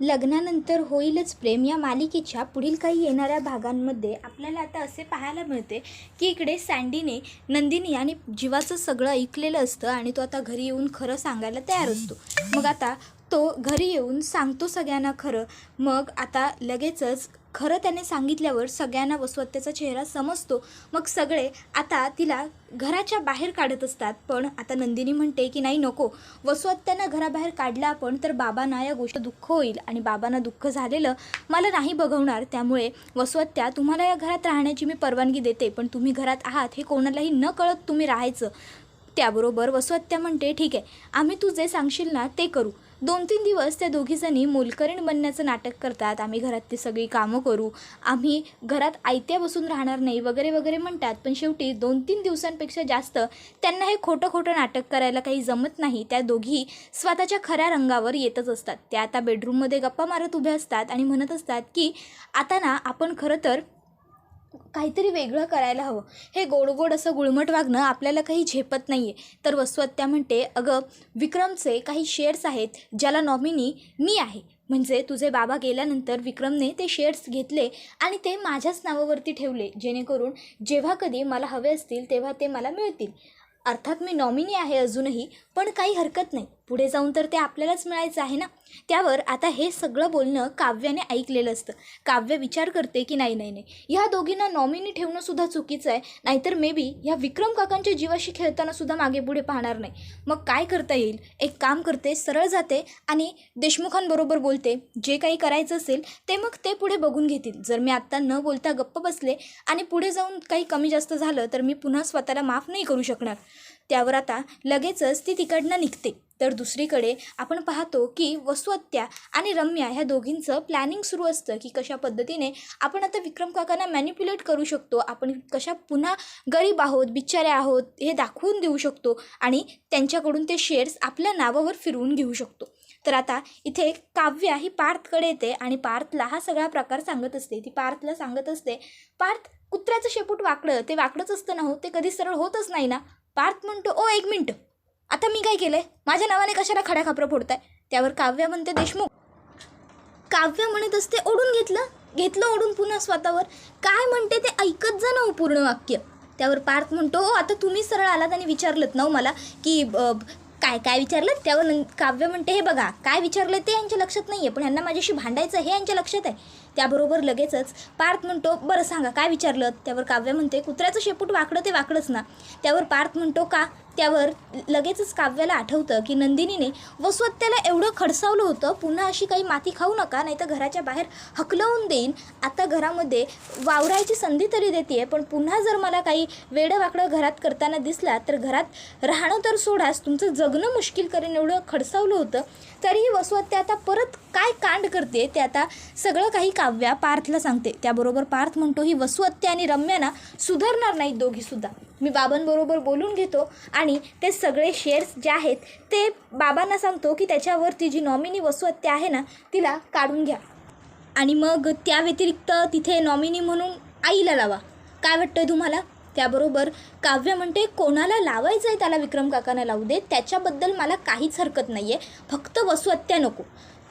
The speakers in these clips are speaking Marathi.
लग्नानंतर होईलच प्रेम. या मालिकेच्या पुढील काही येणाऱ्या भागांमध्ये आपल्याला आता असे पाहायला मिळते की इकडे सँडीने नंदिनी आणि जीवाचं सगळं ऐकलेलं असतं आणि तो आता घरी येऊन खरं सांगायला तयार असतो. मग आता तो घरी येऊन सांगतो सगळ्यांना खरं. मग आता लगेचच खरं त्याने सांगितल्यावर सगळ्यांना वसवत्याचा चेहरा समजतो. मग सगळे आता तिला घराच्या बाहेर काढत असतात. पण आता नंदिनी म्हणते की नाही नको. वसवत्त्यानं घराबाहेर काढला आपण तर बाबांना या गोष्ट दुःख होईल आणि बाबांना दुःख झालेलं मला नाही बघवणार. त्यामुळे वसवत्त्या तुम्हाला या घरात राहण्याची मी परवानगी देते पण तुम्ही घरात आहात हे कोणालाही न कळत तुम्ही राहायचं. त्याबरोबर वसवत्त्या म्हणते ठीक आहे. आम्ही तू जे सांगशील ना ते करू. दोन तीन दिवस त्या दोघीजणी मोलकरीण बनण्याचं नाटक करतात. आम्ही घरातली सगळी कामं करू. आम्ही घरात आयत्या बसून राहणार नाही वगैरे वगैरे म्हणतात. पण शेवटी दोन तीन दिवसांपेक्षा जास्त त्यांना हे खोटं खोटं नाटक करायला काही जमत नाही. त्या दोघी स्वतःच्या खऱ्या रंगावर येतच असतात. त्या आता बेडरूममध्ये गप्पा मारत उभ्या असतात आणि म्हणत असतात की आता ना आपण खरं तर काहीतरी वेगळं करायला हवं. हे गोड गोड असं गुळमट वागणं आपल्याला काही झेपत नाही आहे तर वसवत्त्या म्हणते अगं विक्रमचे काही शेअर्स आहेत ज्याला नॉमिनी मी आहे. म्हणजे तुझे बाबा गेल्यानंतर विक्रमने ते शेअर्स घेतले आणि ते माझ्याच नावावरती ठेवले. जेणेकरून जेव्हा कधी मला हवे असतील तेव्हा ते मला मिळतील. अर्थात मी नॉमिनी आहे अजूनही पण काही हरकत नाही. पुढे जाऊन तर ते आपल्यालाच मिळायचं आहे ना? त्यावर आता हे सगळं बोलणं काव्याने ऐकलेलं असतं. काव्य विचार करते की नाही नाही नाही. ह्या दोघींना नॉमिनी ठेवणंसुद्धा चुकीचं आहे. नाहीतर मे बी ह्या विक्रम काकांच्या जीवाशी खेळतानासुद्धा मागे पुढे पाहणार नाही. मग काय करता येईल? एक काम करते सरळ जाते आणि देशमुखांबरोबर बोलते. जे काही करायचं असेल ते मग ते पुढे बघून घेतील. जर मी आत्ता न बोलता गप्प बसले आणि पुढे जाऊन काही कमी जास्त झालं तर मी पुन्हा स्वतःला माफ नाही करू शकणार. त्यावर आता लगेचच ती तिकडनं निघते. तर दुसरीकडे आपण पाहतो की वसुहत्या आणि रम्या ह्या दोघींचं प्लॅनिंग सुरू असतं की कशा पद्धतीने आपण आता विक्रम काकांना मॅन्युप्युलेट करू शकतो. आपण कशा पुन्हा गरीब आहोत बिचारे आहोत हे दाखवून देऊ शकतो आणि त्यांच्याकडून ते शेअर्स आपल्या नावावर फिरवून घेऊ शकतो. तर आता इथे काव्या ही पार्थकडे येते आणि पार्थला हा सगळा प्रकार सांगत असते. ती पार्थला सांगत असते पार्थ कुत्र्याचं शेपूट वाकडं. ते वाकडंच असतं ना हो? ते कधी सरळ होतच नाही ना? पार्थ म्हणतो ओ एक मिनटं. आता मी काय केलंय? माझ्या नावाने कशाला खड्या खापरं फोडताय? त्यावर काव्य म्हणते देशमुख काव्य म्हणत असते ओढून घेतलं. घेतलं ओढून पुन्हा स्वतःवर. काय म्हणते ते ऐकत जा ना हो पूर्ण वाक्य. त्यावर पार्थ म्हणतो ओ आता तुम्ही सरळ आलात आणि विचारलं ना हो मला की काय काय विचारलं त्यावर काव्य म्हणते हे बघा काय विचारलं ते यांच्या लक्षात नाही आहे पण यांना माझ्याशी भांडायचं हे यांच्या लक्षात आहे. त्याबरोबर लगेचच पार्थ म्हणतो बरं सांगा काय विचारलं? त्यावर काव्य म्हणते कुत्र्याचं शेपूट वाकडं ते वाकडंच ना. त्यावर पार्थ म्हणतो का? त्यावर लगेचच काव्याला आठवतं की नंदिनीने वसवत्याला एवढं खडसावलं होतं पुन्हा अशी काही माती खाऊ नका नाही तर घराच्या बाहेर हकलवून देईन. आता घरामध्ये वावरायची संधी तरी देते पण पुन्हा जर मला काही वेडं वाकडं घरात करताना दिसला तर घरात राहणं तर सोडाच तुमचं जगणं मुश्किल करेन एवढं खडसावलं होतं. तरीही वसवत्या आता परत काय कांड करते ते आता सगळं काही काव्या पार्थला सांगते. त्याबरोबर पार्थ म्हणतो ही वसवत्या आणि रम्याना सुधारणार नाहीत दोघीसुद्धा मी बाबांबरोबर बोलून घेतो आणि आणि ते सगळे शेअर्स जे आहेत ते बाबांना सांगतो की त्याच्यावरती जी नॉमिनी वसुहत्या आहे ना तिला काढून घ्या. आणि मग त्या व्यतिरिक्त तिथे नॉमिनी म्हणून आईला लावा. काय वाटतं तुम्हाला? त्याबरोबर काव्य म्हणते कोणाला लावायचं आहे त्याला विक्रम काकांना लावू दे त्याच्याबद्दल मला काहीच हरकत नाही आहे फक्त वसुहत्या नको.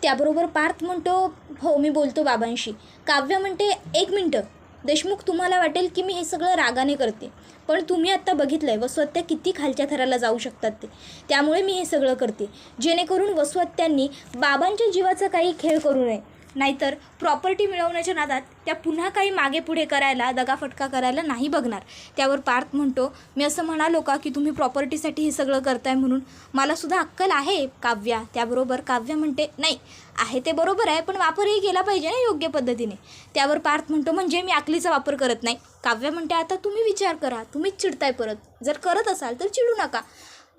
त्याबरोबर पार्थ म्हणतो हो मी बोलतो बाबांशी. काव्य म्हणते एक मिनटं देशमुख तुम्हाला वाटेल की मी हे सगळं रागाने करते पण तुम्ही आत्ता बघितलं आहे वसुहत्या किती खालच्या थराला जाऊ शकतात ते. त्यामुळे मी हे सगळं करते. जेणेकरून वसुहत्यांनी बाबांच्या जीवाचा काही खेळ करू नये. नाहीतर प्रॉपर्टी मिळवण्याच्या नादात त्या पुन्हा काही मागे पुढे करायला दगाफटका करायला नाही बघणार. त्यावर पार्थ म्हणतो मी असं म्हणालो का की तुम्ही प्रॉपर्टीसाठी हे सगळं करताय म्हणून? मलासुद्धा अक्कल आहे काव्या. त्याबरोबर काव्य म्हणते नाही आहे ते बरोबर आहे पण वापरही केला पाहिजे ना योग्य पद्धतीने. त्यावर पार्थ म्हणतो म्हणजे मी अकलीचा वापर करत नाही. काव्य म्हणते आता तुम्ही विचार करा तुम्हीच चिडताय परत. जर करत असाल तर चिडू नका.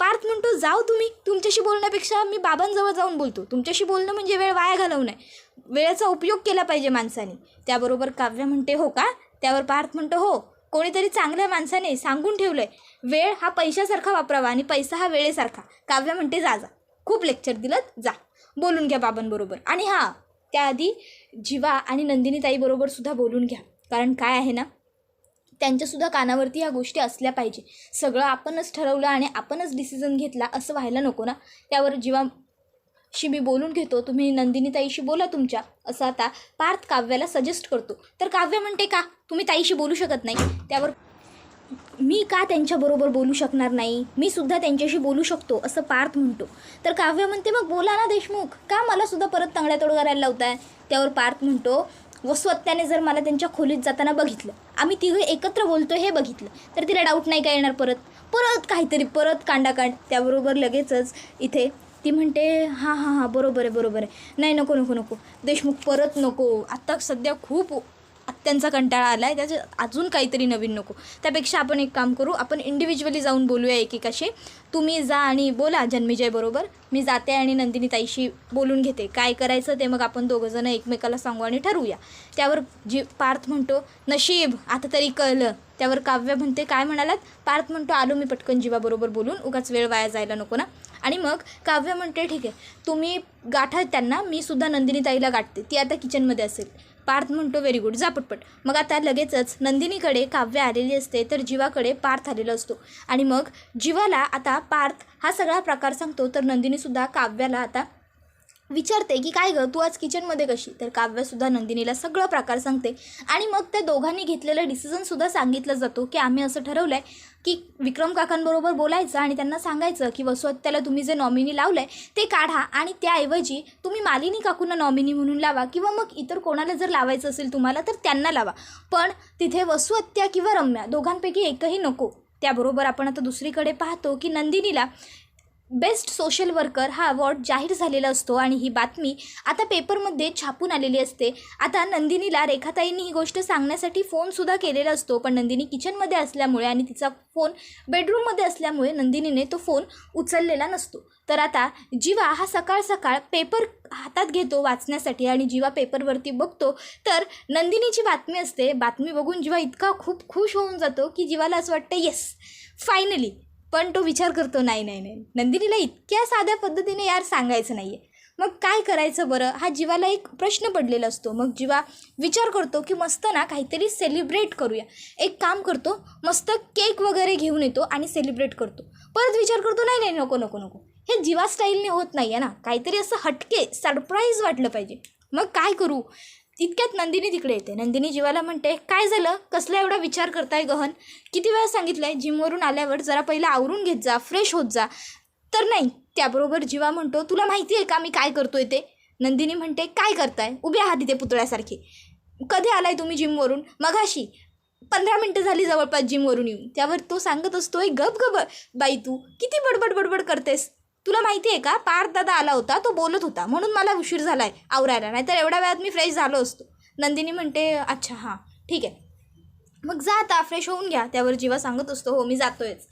पार्थ म्हणतो जाऊ तुम्ही तुमच्याशी बोलण्यापेक्षा मी बाबांजवळ जाऊन बोलतो. तुमच्याशी बोलणं म्हणजे वेळ वाया घालवू नये वेळेचा उपयोग केला पाहिजे माणसाने. त्याबरोबर काव्य म्हणते हो का? त्यावर पार्थ म्हणतो हो. कोणीतरी चांगल्या माणसाने सांगून ठेवलं आहे वेळ हा पैशासारखा वापरावा आणि पैसा हा वेळेसारखा. काव्य म्हणते जा जा. खूप लेक्चर दिलं जा. बोलून घ्या बाबांबरोबर. आणि हां त्याआधी जीवा आणि नंदिनीताईबरोबर सुद्धा बोलून घ्या. कारण काय आहे ना त्यांच्यासुद्धा कानावरती ह्या गोष्टी असल्या पाहिजे. सगळं आपणच ठरवलं आणि आपणच डिसिजन घेतला असं व्हायला नको ना. त्यावर जिवा शी मी बोलून घेतो तुम्ही नंदिनी ताईशी बोला तुमच्या. असं आता पार्थ काव्याला सजेस्ट करतो. तर काव्य म्हणते का तुम्ही ताईशी बोलू शकत नाही. त्यावर मी का त्यांच्याबरोबर बोलू शकणार नाही? मी सुद्धा त्यांच्याशी बोलू शकतो असं पार्थ म्हणतो. तर काव्य म्हणते मग बोला ना देशमुख का मला सुद्धा परत तंगड्या तोड करायला लावताय? त्यावर पार्थ म्हणतो वस्वत्याने जर मला त्यांच्या खोलीत जाताना बघितलं आम्ही तिघं एकत्र बोलतो हे बघितलं तर तिला डाऊट नाही का येणार परत? परत काहीतरी परत कांडाकांड. त्याबरोबर लगेचच इथे ती म्हणते हां हां हां बरोबर आहे बरोबर आहे. नाही नको नको नको. देशमुख परत नको. आत्ता सध्या खूप त्यांचा कंटाळा आला आहे त्याचे अजून काहीतरी नवीन नको. त्यापेक्षा आपण एक काम करू. आपण इंडिव्हिज्युअली जाऊन बोलूया एकेकाशी. तुम्ही जा आणि बोला जन्मेजय बरोबर. मी जाते आणि नंदिनी ताईशी बोलून घेते. काय करायचं ते मग आपण दोघंजणं एकमेकाला सांगू आणि ठरवूया. त्यावर जी पार्थ म्हणतो नशीब आता तरी कळलं. त्यावर काव्य म्हणते काय म्हणालात? पार्थ म्हणतो आलो मी पटकन जीवाबरोबर बोलून. उगाच वेळ वाया जायला नको ना. आणि मग काव्य म्हणते ठीक आहे तुम्ही गाठा त्यांना मी सुद्धा नंदिनी ताईला गाठते ती आता किचनमध्ये असेल. पार्थ म्हणतो व्हेरी गुड जा पटपट. मग आता लगेचच नंदिनीकडे काव्य आलेली असते तर जीवाकडे पार्थ आलेला असतो. आणि मग जीवाला आता पार्थ हा सगळा प्रकार सांगतो तर नंदिनीसुद्धा काव्याला आता विचारते की काय गं तू आज किचनमध्ये कशी? तर काव्यसुद्धा नंदिनीला सगळं प्रकार सांगते. आणि मग त्या दोघांनी घेतलेलं डिसिजनसुद्धा सांगितलं जातो की आम्ही असं ठरवलं आहे की विक्रम काकांबरोबर बोलायचं आणि त्यांना सांगायचं की वसुहत्याला तुम्ही जे नॉमिनी लावलं आहे ते काढा आणि त्याऐवजी तुम्ही मालिनी काकूंना नॉमिनी म्हणून लावा किंवा मग इतर कोणाला जर लावायचं असेल तुम्हाला तर त्यांना लावा. पण तिथे वसुहत्या किंवा रम्या दोघांपैकी एकही नको. त्याबरोबर आपण आता दुसरीकडे पाहतो की नंदिनीला बेस्ट सोशल वर्कर हा अवॉर्ड जाहीर झालेला असतो आणि ही बातमी आता पेपरमध्ये छापून आलेली असते. आता नंदिनीला रेखाताईंनी ही गोष्ट सांगण्यासाठी फोनसुद्धा केलेला असतो पण नंदिनी किचनमध्ये असल्यामुळे आणि तिचा फोन बेडरूममध्ये असल्यामुळे नंदिनीने तो फोन उचललेला नसतो. तर आता जीवा हा सकाळ सकाळ पेपर हातात घेतो वाचण्यासाठी आणि जीवा पेपरवरती बघतो. तर नंदिनीची बातमी असते बातमी बघून जीवा इतका खूप खुश होऊन जातो की जीवाला असं वाटतं येस फायनली पण तो विचार करतो नाही नाही नाही नंदिनीला इतक्या साध्या पद्धतीने यार सांगायचं नाही आहे मग काय करायचं बरं? हा जीवाला एक प्रश्न पडलेला असतो. मग जीवा विचार करतो की मस्त ना काहीतरी सेलिब्रेट करूया. एक काम करतो मस्त केक वगैरे घेऊन येतो आणि सेलिब्रेट करतो. परत विचार करतो नाही नाही नको नको नको. हे जीवा स्टाईलने होत नाही आहे ना. काहीतरी असं हटके सरप्राईज वाटलं पाहिजे. मग काय करू? इतक्यात नंदिनी तिकडे येते. नंदिनी जीवाला म्हणते काय झालं? कसला एवढा विचार करताय गहन? किती वेळा सांगितलंय जिमवरून आल्यावर जरा पहिला आवरून घेत जा फ्रेश होत जा. तर नाही. त्याबरोबर जीवा म्हणतो तुला माहिती आहे का मी काय करतोय ते? नंदिनी म्हणते काय करताय? उभे आहात तिथे पुतळ्यासारखे. कधी आलाय तुम्ही जिमवरून? मघाशी. पंधरा मिनटं झाली जवळपास जिमवरून येऊन. त्यावर तो सांगत असतोय गप गप बाई तू. किती बडबड बडबड करतेस? तुला माहिती आहे का? पार्थ दादा आला होता तो बोलत होता. म्हणून मला उशीर झाला आहे आवरायला. नाहीतर एवढ्या वेळात मी फ्रेश झालो असतो. नंदिनी म्हणते अच्छा हां ठीक आहे. मग जा आता फ्रेश होऊन घ्या. त्यावर जीवा सांगत असतो हो मी जातोयच.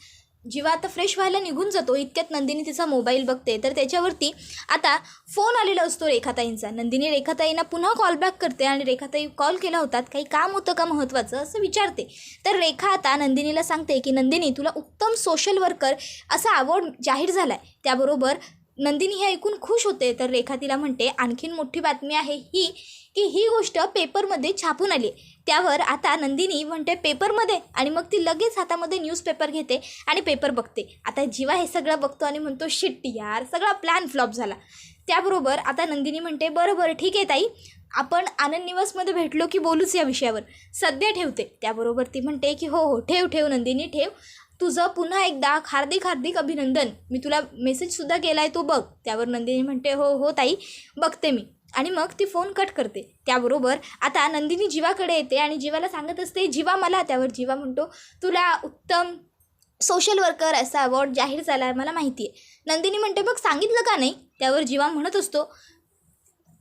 जीवा आता फ्रेश व्हायला निघून जातो इतक्यात नंदिनी तिचा मोबाईल बघते. तर त्याच्यावरती आता फोन आलेला असतो रेखाताईंचा. नंदिनी रेखाताईंना पुन्हा कॉल बॅक करते आणि रेखाताई कॉल केला होतात काही काम होतं का महत्त्वाचं असं विचारते. तर रेखा आता नंदिनीला सांगते की नंदिनी तुला उत्तम सोशल वर्कर असा अवॉर्ड जाहीर झाला आहे त्याबरोबर नंदिनी हे ऐकून खुश होते. तर रेखा तिला म्हणते आणखीन मोठी बातमी आहे ही की ही गोष्ट पेपरमध्ये छापून आली. आहे. त्यावर आता नंदिनी म्हणते पेपरमध्ये? आणि मग ती लगेच हातामध्ये न्यूजपेपर घेते आणि पेपर बघते. आता जीवा हे सगळं बघतो आणि म्हणतो शिट यार सगळा प्लॅन फ्लॉप झाला. त्याबरोबर आता नंदिनी म्हणते बरं बरं ठीक आहे ताई. आपण आनंद निवासमध्ये भेटलो की बोलूच या विषयावर. सध्या ठेवते. त्याबरोबर ती म्हणते की हो हो ठेव ठेव नंदिनी ठेव. तुझं पुन्हा एकदा हार्दिक हार्दिक अभिनंदन. मी तुला मेसेजसुद्धा केला आहे तो बघ. त्यावर नंदिनी म्हणते हो हो ताई बघते मी. आणि मग ती फोन कट करते. त्याबरोबर आता नंदिनी जीवाकडे येते आणि जीवाला सांगत असते जीवा मला त्यावर जीवा म्हणतो तुला उत्तम सोशल वर्कर असा अवॉर्ड जाहीर झाला आहे मला माहिती आहे नंदिनी म्हणते मग सांगितलं का नाही? त्यावर जीवा म्हणत असतो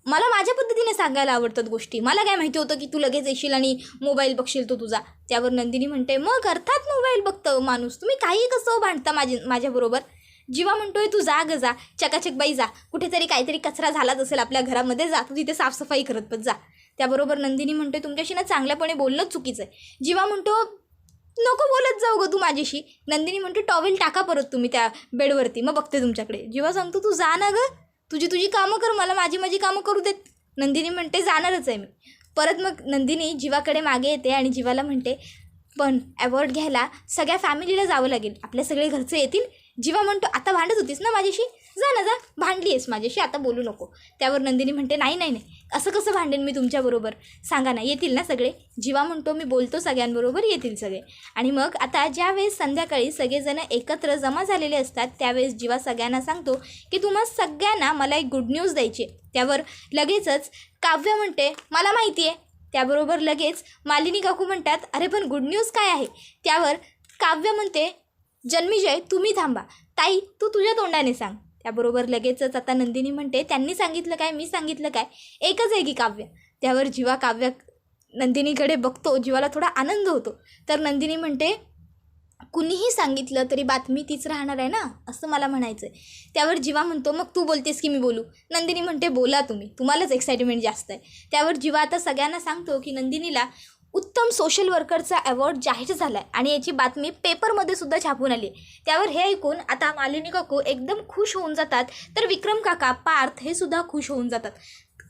मला माझ्या पद्धतीने सांगायला आवडतात गोष्टी. मला काय माहिती होतं की तू लगेच येशील आणि मोबाईल बघशील तो तुझा. त्यावर नंदिनी म्हणते मग अर्थात मोबाईल बघतं माणूस. तुम्ही काही कसं भांडता माझे माझ्याबरोबर जीवा म्हणतोय तू जा ग जा. चकाचक बाई जा. कुठेतरी काहीतरी कचरा झालाच असेल आपल्या घरामध्ये. जा. तू तिथे साफसफाई करत पण जा. त्याबरोबर नंदिनी म्हणतोय तुमच्याशी ना चांगल्यापणे बोलणंच चुकीचं आहे. जीवा म्हणतो नको बोलत जाऊ ग तू माझ्याशी. नंदिनी म्हणतो टॉवेल टाका परत तुम्ही त्या बेडवरती. मग बघते तुमच्याकडे. जीवा सांगतो तू जा ना गं. तुझी तुझी कामं कर मला माझी माझी कामं करू देत. नंदिनी म्हणते जाणारच आहे मी. परत मग नंदिनी जीवाकडे मागे येते आणि जीवाला म्हणते पण अवॉर्ड घ्यायला सगळ्या फॅमिलीला जावं लागेल. आपल्या सगळे घरचे येतील. जीवा म्हणतो आता भांडत होतीस ना माझ्याशी? जा ना जा. भांडली आहेस माझ्याशी आता बोलू नको. त्यावर नंदिनी म्हणते नाही नाही नाही. असं कसं भांडेन मी तुमच्याबरोबर? सांगा ना येतील ना सगळे? जीवा म्हणतो मी बोलतो सगळ्यांबरोबर येतील सगळे. आणि मग आता ज्यावेळेस संध्याकाळी सगळेजण एकत्र जमा झालेले असतात त्यावेळेस जीवा सगळ्यांना सांगतो की तुम्हा सगळ्यांना मला एक गुड न्यूज द्यायची त्यावर लगेचच काव्य म्हणते मला माहिती आहे. त्याबरोबर लगेच मालिनी काकू म्हणतात अरे पण गुड न्यूज काय आहे? त्यावर काव्य म्हणते जन्मीजय तुम्ही थांबा. ताई तू तुझ्या तोंडाने सांग. त्याबरोबर लगेचच आता नंदिनी म्हणते त्यांनी सांगितलं काय? मी सांगितलं काय? एकच आहे की काव्य. त्यावर जीवा काव्य नंदिनीकडे बघतो जीवाला थोडा आनंद होतो. तर नंदिनी म्हणते कुणीही सांगितलं तरी बातमी तीच राहणार आहे ना? असं मला म्हणायचं आहे त्यावर जीवा म्हणतो मग तू बोलतेस की मी बोलू? नंदिनी म्हणते बोला तुम्ही. तुम्हालाच एक्साइटमेंट जास्त आहे. त्यावर जीवा आता सगळ्यांना सांगतो की नंदिनीला उत्तम सोशल वर्करचा अवॉर्ड जाहीर झाला आहे आणि याची बातमी पेपरमध्ये सुद्धा छापून आली त्यावर हे ऐकून आता मालिनी काकू एकदम खुश होऊन जातात. तर विक्रम काका पार्थ हे सुद्धा खुश होऊन जातात.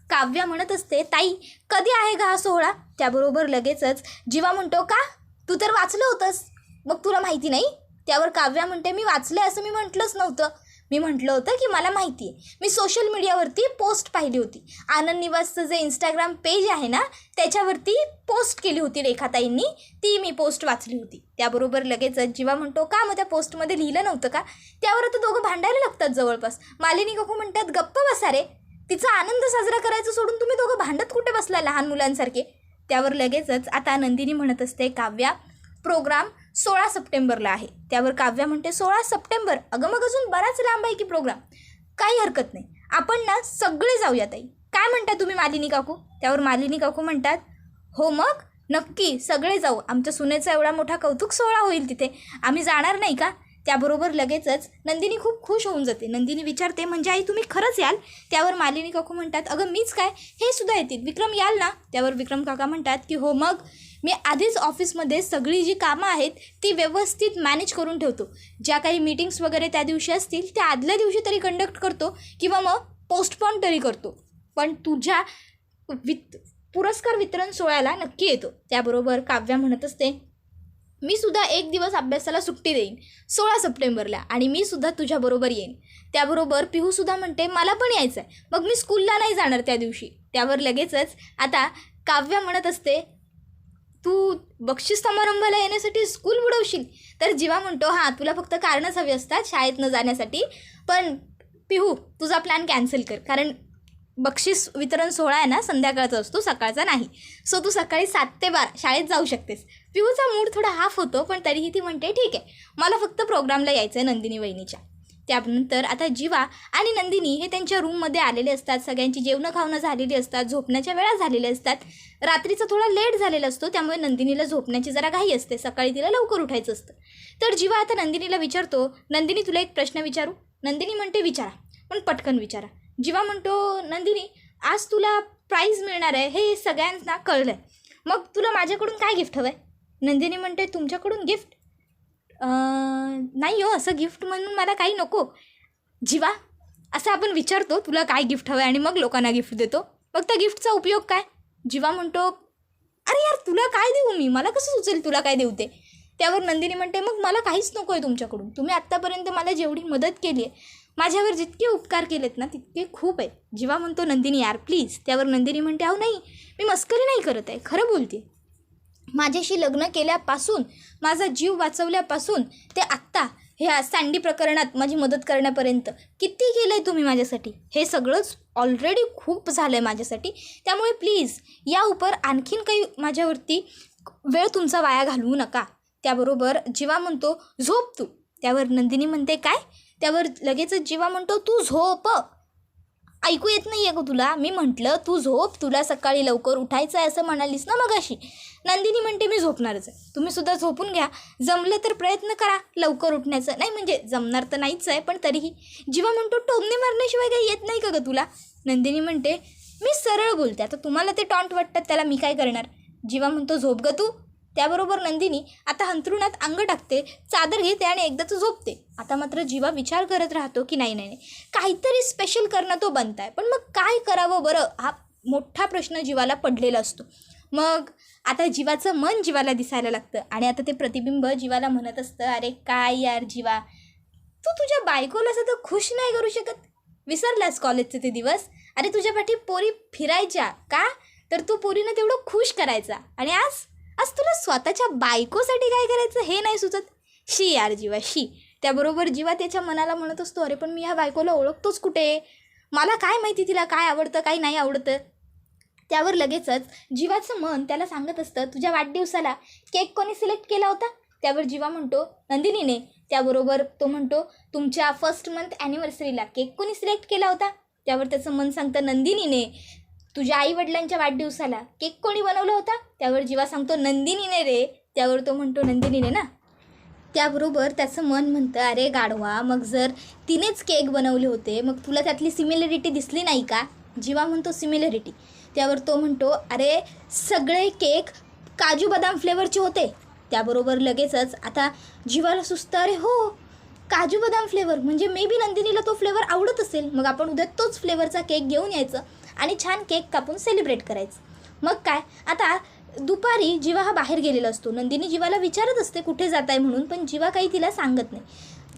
काव्या म्हणत असते ताई कधी आहे का हा सोहळा? त्याबरोबर लगेचच जीवा म्हणतो का? तू तर वाचलं होतंस. मग तुला माहिती नाही? त्यावर काव्या म्हणते मी वाचलं असं मी म्हटलंच नव्हतं. मी म्हटलं होतं की मला माहिती आहे. मी सोशल मीडियावरती पोस्ट पाहिली होती. आनंद निवासचं जे इंस्टाग्राम पेज आहे ना त्याच्यावरती पोस्ट केली होती रेखाताईंनी. ती मी पोस्ट वाचली होती. त्याबरोबर लगेचच जीवा म्हणतो का मग त्या पोस्टमध्ये लिहिलं नव्हतं का? त्यावर आता दोघं भांडायला लागतात जवळपास. मालिनी काकू म्हणतात गप्प बसा रे. तिचा आनंद साजरा करायचं सोडून तुम्ही दोघं भांडत कुठे बसला लहान मुलांसारखे? त्यावर लगेचच आता नंदिनी म्हणत असते काव्या प्रोग्राम सोळा सप्टेंबरला आहे. त्यावर काव्या म्हणते सोळा सप्टेंबर अगं मग अजून बराच लांब आहे की प्रोग्राम काही हरकत नाही. आपण ना सगळे जाऊया ताई. काय म्हणता तुम्ही मालिनी काकू? त्यावर मालिनी काकू म्हणतात हो मग नक्की सगळे जाऊ. आमच्या सुनेचा एवढा मोठा कौतुक सोहळा होईल तिथे. आम्ही जाणार नाही का? त्याबरोबर लगेचच नंदिनी खूप खुश होऊन जाते. नंदिनी विचारते म्हणजे आई तुम्ही खरंच याल? त्यावर मालिनी काकू म्हणतात अगं मीच काय? हे सुद्धा येतील. विक्रम याल ना? त्यावर विक्रम काका म्हणतात की हो मग मी आधीच ऑफिसमध्ये सगळी जी कामं आहेत ती व्यवस्थित मॅनेज करून ठेवतो. ज्या काही मीटिंग्स वगैरे त्या दिवशी असतील त्या आदल्या दिवशी तरी कंडक्ट करतो किंवा मग पोस्टपॉन तरी करतो. पण तुझ्या वित पुरस्कार वितरण सोहळ्याला नक्की येतो. त्याबरोबर काव्या म्हणत असते मी सुद्धा एक दिवस अभ्यासाला सुट्टी देईन सोळा सप्टेंबरला आणि मी सुद्धा तुझ्याबरोबर येईन. त्याबरोबर पिहूसुद्धा म्हणते मला पण यायचं आहे मग मी स्कूलला नाही जाणार त्या दिवशी. त्यावर लगेचच आता काव्या म्हणत असते तू बक्षीस समारंभाला येण्यासाठी स्कूल बुडवशील. तर जीवा म्हणतो हां तुला फक्त कारणच हवी असतात शाळेत न जाण्यासाठी. पण पिहू तुझा प्लॅन कॅन्सल कर. कारण बक्षीस वितरण सोहळा आहे ना संध्याकाळचा असतो सकाळचा नाही. सो तू सकाळी सात ते बारा शाळेत जाऊ शकतेस. पिहूचा मूड थोडा हाफ होतो पण तरीही ती म्हणते ठीक आहे. मला फक्त प्रोग्रामला यायचं आहे नंदिनी वहिनीच्या. त्यानंतर आता जीवा आणि नंदिनी हे त्यांच्या रूममध्ये आलेले असतात. सगळ्यांची जेवणं खावणं झालेली असतात. झोपण्याच्या वेळा झालेल्या असतात. रात्रीचा थोडा लेट झालेला असतो. त्यामुळे नंदिनीला झोपण्याची जरा घाई असते. सकाळी तिला लवकर उठायचं असतं. तर जीवा आता नंदिनीला विचारतो नंदिनी तुला एक प्रश्न विचारू? नंदिनी म्हणते विचारा. पण पटकन विचारा. जीवा म्हणतो नंदिनी आज तुला प्राईज मिळणार आहे. हे सगळ्यांना कळलं आहे मग तुला माझ्याकडून काय गिफ्ट हवं आहे नंदिनी म्हणते तुमच्याकडून गिफ्ट नाही हो असं गिफ्ट म्हणून मला काही नको. जीवा असं आपण विचारतो तुला काय गिफ्ट हवं आहे आणि मग लोकांना गिफ्ट देतो. मग त्या गिफ्टचा उपयोग काय? जीवा म्हणतो अरे यार तुला काय देऊ मी? मला कसं सुचेल तुला काय देऊ ते? त्यावर नंदिनी म्हणते मग मला काहीच नको आहे तुमच्याकडून. तुम्ही आत्तापर्यंत मला जेवढी मदत केली आहे माझ्यावर जितके उपकार केलेत ना तितके खूप आहेत. जीवा म्हणतो नंदिनी यार प्लीज त्यावर नंदिनी म्हणते अहो नाही मी मस्करी नाही करत आहे. खरं बोलते माझ्याशी लग्न केल्यापासून माझा जीव वाचवल्यापासून ते आत्ता ह्या सँडी प्रकरणात माझी मदत करण्यापर्यंत किती केलं आहे तुम्ही माझ्यासाठी? हे सगळंच ऑलरेडी खूप झालं आहे माझ्यासाठी. त्यामुळे प्लीज या उपर आणखीन काही माझ्यावरती वेळ तुमचा वाया घालवू नका. त्याबरोबर जीवा म्हणतो झोप तू. त्यावर नंदिनी म्हणते काय? त्यावर लगेचच जीवा म्हणतो तू झोप. ऐकू येत नाही आहे गं तुला. मी म्हटलं तू झोप तुला सकाळी लवकर उठायचं आहे असं म्हणालीस ना मगाशी? नंदिनी म्हणते मी झोपणारच आहे. तुम्ही सुद्धा झोपून घ्या. जमलं तर प्रयत्न करा लवकर उठण्याचं. नाही म्हणजे जमणार तर नाहीच आहे पण तरीही. जीवा म्हणतो टोमने मारण्याशिवाय काही येत नाही का गं तुला? नंदिनी म्हणते मी सरळ बोलते. आता तुम्हाला ते टॉन्ट वाटतात त्याला मी काय करणार? जीवा म्हणतो झोप ग तू. त्याबरोबर नंदिनी आता अंथरुणात अंग टाकते चादर घेते आणि एकदाच झोपते. आता मात्र जीवा विचार करत राहतो की नाही नाही नाही. काहीतरी स्पेशल करणं तो बनत आहे पण मग काय करावं बरं? हा मोठा प्रश्न जीवाला पडलेला असतो. मग आता जीवाचं मन जीवाला दिसायला लागतं आणि आता ते प्रतिबिंब जीवाला म्हणत असतं अरे काय यार जीवा? तू तुझ्या बायकोला तर खुश नाही करू शकत? विसरलास कॉलेजचे ते दिवस? अरे तुझ्या पाठी पोरी फिरायच्या का? तर तू पोरीनं तेवढं खुश करायचा. आणि आज आज तुला स्वतःच्या बायकोसाठी काय करायचं हे नाही सुचत? शी यार जीवा शी. त्याबरोबर जीवा त्याच्या मनाला म्हणत असतो अरे पण मी ह्या बायकोला ओळखतोच कुठे? मला काय माहिती तिला काय आवडतं काय नाही आवडतं? त्यावर लगेचच जीवाचं मन त्याला सांगत असतं तुझ्या वाढदिवसाला केक कोणी सिलेक्ट केला होता? त्यावर जीवा म्हणतो नंदिनीने. त्याबरोबर तो म्हणतो तुमच्या फर्स्ट मंथ ॲनिव्हर्सरीला केक कोणी सिलेक्ट केला होता? त्यावर त्याचं मन सांगतं नंदिनीने. तुझ्या आईवडिलांच्या वाढदिवसाला केक कोणी बनवला होता? त्यावर जीवा सांगतो नंदिनीने रे. त्यावर तो म्हणतो नंदिनीने ना? त्याबरोबर त्याचं मन म्हणतं अरे गाढवा मग जर तिनेच केक बनवले होते मग तुला त्यातली सिमिलरिटी दिसली नाही का? जीवा म्हणतो सिमिलरिटी. त्यावर तो म्हणतो अरे सगळे केक काजू बदाम फ्लेवरचे होते. त्याबरोबर लगेचच आता जीवाला सुस्त अरे हो काजू बदाम फ्लेवर. म्हणजे मे बी नंदिनीला तो फ्लेवर आवडत असेल. मग आपण उद्या तोच फ्लेवरचा केक घेऊन यायचं. आणि छान केक कापून सेलिब्रेट करायचं. मग काय? आता दुपारी जीवा हा बाहेर गेलेला असतो. नंदिनी जीवाला विचारत असते कुठे जात आहे म्हणून पण जीवा काही तिला सांगत नाही.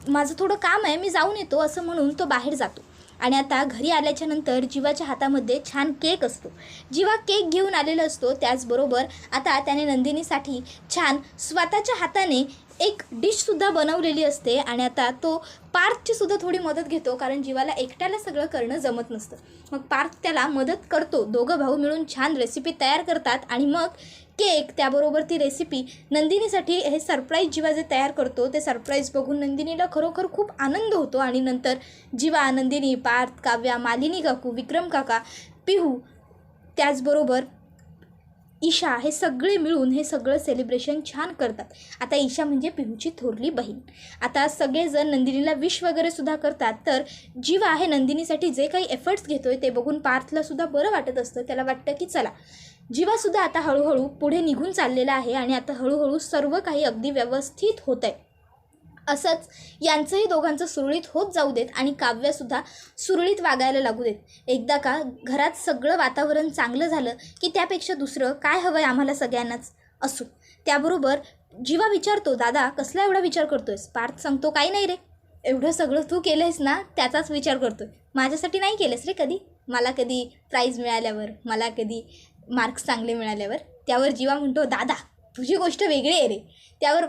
माझं थोडं काम आहे मी जाऊन येतो असं म्हणून तो बाहेर जातो. आणि आता घरी आल्याच्यानंतर जीवाच्या हातामध्ये छान केक असतो. जीवा केक घेऊन आलेला असतो त्याचबरोबर आता त्याने नंदिनीसाठी छान स्वतःच्या हाताने एक डिशसुद्धा बनवलेली असते आणि आता तो पार्थची सुद्धा थोडी मदत घेतो कारण जीवाला एकट्याला सगळं करणं जमत नसतं. मग पार्थ त्याला मदत करतो. दोघं भाऊ मिळून छान रेसिपी तयार करतात आणि मग केक त्याबरोबर ती रेसिपी नंदिनीसाठी हे सरप्राईज जिवा जे तयार करतो ते सरप्राईज बघून नंदिनीला खरोखर खूप आनंद होतो. आणि नंतर जिवा नंदिनी पार्थ काव्या मालिनी काकू विक्रम काका पिहू त्याचबरोबर ईशा हे सगळे मिळून हे सगळं सेलिब्रेशन छान करतात. आता ईशा म्हणजे पिहूची थोरली बहीण. आता सगळेजण नंदिनीला विश वगैरे सुद्धा करतात. तर जीवा हे नंदिनीसाठी जे काही एफर्ट्स घेतोय ते बघून पार्थला सुद्धा बरं वाटत असतं. त्याला वाटतं की चला जीवासुद्धा आता हळूहळू पुढे निघून चाललेला आहे आणि आता हळूहळू सर्व काही अगदी व्यवस्थित होत आहे. असंच यांचंही दोघांचं सुरळीत होत जाऊ देत आणि काव्यसुद्धा सुरळीत वागायला लागू देत. एकदा का घरात सगळं वातावरण चांगलं झालं की त्यापेक्षा दुसरं काय हवं आहे आम्हाला सगळ्यांनाच? असो. त्याबरोबर जीवा विचारतो दादा कसला एवढा विचार करतोयस? पार्थ सांगतो काही नाही रे. एवढं सगळं तू केलं आहेस ना त्याचाच विचार करतोय. माझ्यासाठी नाही केलंस रे कधी? मला कधी प्राईज मिळाल्यावर मला कधी मार्क्स चांगले मिळाल्यावर त्यावर जीवा म्हणतो दादा तुझी गोष्ट वेगळी आहे रे. त्यावर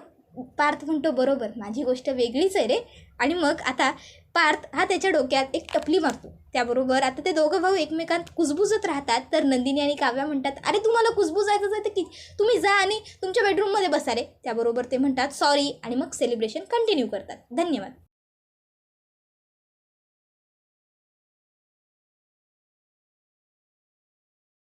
पार्थ म्हणतो बरोबर माझी गोष्ट वेगळीच आहे रे. आणि मग आता पार्थ हा त्याच्या डोक्यात एक टपली मारतो. त्याबरोबर आता ते दोघं भाऊ एकमेकांत कुजबुजत राहतात. तर नंदिनी आणि काव्या म्हणतात अरे तुम्हाला कुजबुजायचं आहे तर की तुम्ही जा आणि तुमच्या बेडरूममध्ये बसा रे. त्याबरोबर ते म्हणतात सॉरी आणि मग सेलिब्रेशन कंटिन्यू करतात. धन्यवाद.